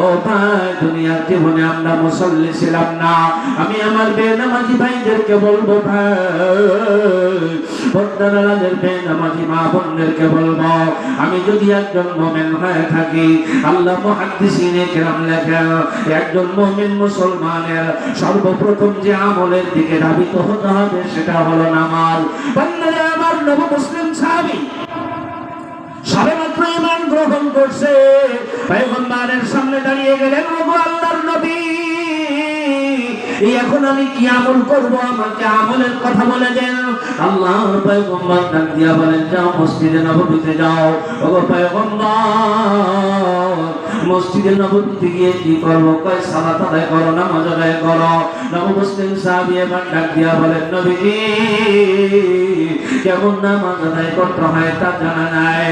ও ভাই, দুনিয়ার জীবনে আমরা মুসল্লি ছিলাম না। আমি আমার বেনামাজি ভাইদেরকে বলব ভাই বর্দারাদের বেনামাজি মা বোনদেরকে বলব, আমি যদি একজন মোমেন হয়ে থাকি, আল্লাহ মুহাদ্দিসিনে কেরাম লেখেন, একজন মোমেন মুসলমানের সর্বপ্রথম যে আমলের দিকে ধাবিত হতে হবে সেটা হলো নামাজ। বান্দারা, আমার নব মুসলিম সাহাবী ইমান গ্রহণ করছে। সামনে দাঁড়িয়ে গেলেন আল্লাহর নবী, এখন আমি কি আমল করব? আমাকে আমলের কথা বলে দেন। আল্লাহর পয়গম্বর ডাক দিয়া বলেন, যাও মসজিদে নববীতে যাও। পয়গম্বর, মসজিদে নববীতে গিয়ে কি করব? কয়, সালাত আদায় করো, নামাজ আদায় করো। নব মুসলিম সাহাবী এবার ডাক দিয়া বলেন, নবীজি, কেমন নামাজ আদায় করতে হয় তা জানা নাই।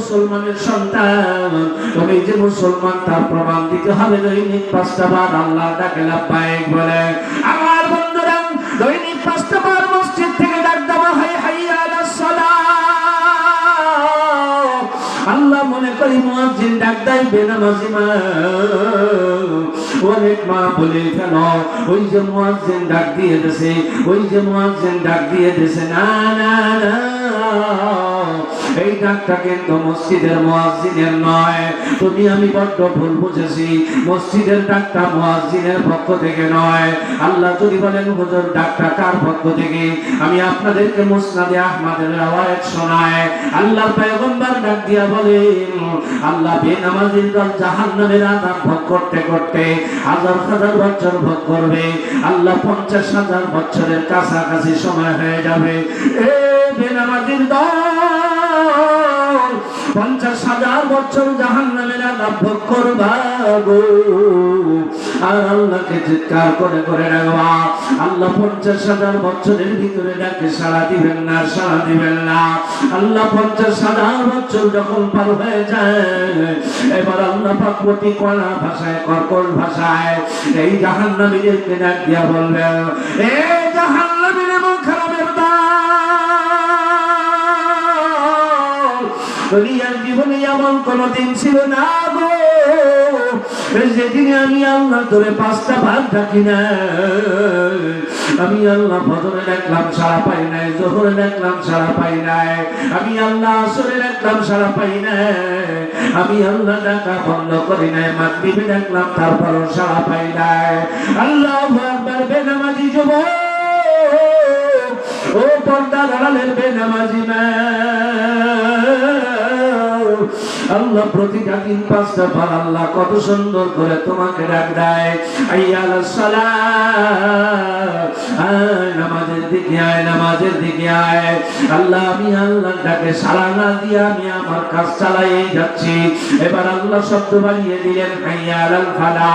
মুসলমানের সন্তান। তুমি যে মুসলমান, তার প্রমাণ দিতে হবে দৈনিক পাঁচটা বার। আল্লাহ ডাকে বলে, আমার বন্ধুরা, দৈনিক পাঁচটা বার মসজিদ থেকে ডাক দেওয়া হয় হাইয়া আল্লাহ মনে করি মুয়াজ্জিন ডাক দেয় বেনামাজি মা। অনেক মা বলে ফেল, ওই যে মুয়াজ্জিন ডাক দিয়ে দেছে, ওই যে মুয়াজ্জিন ডাক দিয়ে দেছে, না না না। এই ডাকটা কিন্তু মসজিদের মুয়াজ্জিনের নয়। তুমি আমি বড্ড ভুল বুঝেছি। মসজিদের ডাকটা মুয়াজ্জিনের পক্ষ থেকে নয়। আল্লাহ যদি বলেন, হুজুর, ডাকটা কার পক্ষ থেকে? আমি আপনাদেরকে মুসনাদে আহমদের আওয়াজ শোনায় আল্লাহর পয়গম্বর ডাক দিয়া বলেন, আল্লাহ বেনামাজির দল জাহান্নামের আযাব ভোগ করতে করতে হাজার হাজার বছর ভোগ করবে। আল্লাহ পঞ্চাশ হাজার বছরের কাছাকাছি সময় হয়ে যাবে। এ বেনামাজির দল বছর জাহান ভোগ করবা আর আল্লাহকে চিৎকার করে করে রাখবা। আল্লাহ পঞ্চাশ হাজার বছরের ভিতরে ডাকে, সাড়া দিবেন না, সাড়া দিবেন না। আল্লাহ পঞ্চাশ হাজার বছর যখন পার হয়ে যায়, এবার আল্লাহ পাকবতী কড়া ভাষায়, কর্কশ ভাষায় এই জাহান নামীদেরকে ডাক দিয়া বলবেন এ জাহান নামীর এমন খারাপের এমন কোনদিন ছিল না গো। যেদিনে আমি আল্লাহ ধরে পাঁচটা ভাগ ডাকি না, আমি আল্লাহ ফজরে দেখলাম সারা পাই নাই, জোহরে দেখলাম সারা পাই নাই, আমি আল্লাহ আসরে দেখলাম সারা পাই নাই, আমি আল্লাহ ডাকা বন্ধ করি নাই মাতৃবে দেখলাম, তারপরও সারা পাই নাই। আল্লাহ একবার বেনামাজি যুবক, ও পর্দা দাঁড়ালেন বেনামাজি মা আল্লাহ প্রতিটা দিন পাঁচটা বার আল্লাহ কত সুন্দর করে তোমাকে ডাক নামাজের দিকে, আয় নামাজের দিকে, আয়। আল্লাহ, আমি আল্লাহ ডাকে সালা না দিয়ে আমি আমার কাজ চালাই যাচ্ছি। এবার আল্লাহ শব্দ বানিয়ে দিলেন আইয়াল ফালা।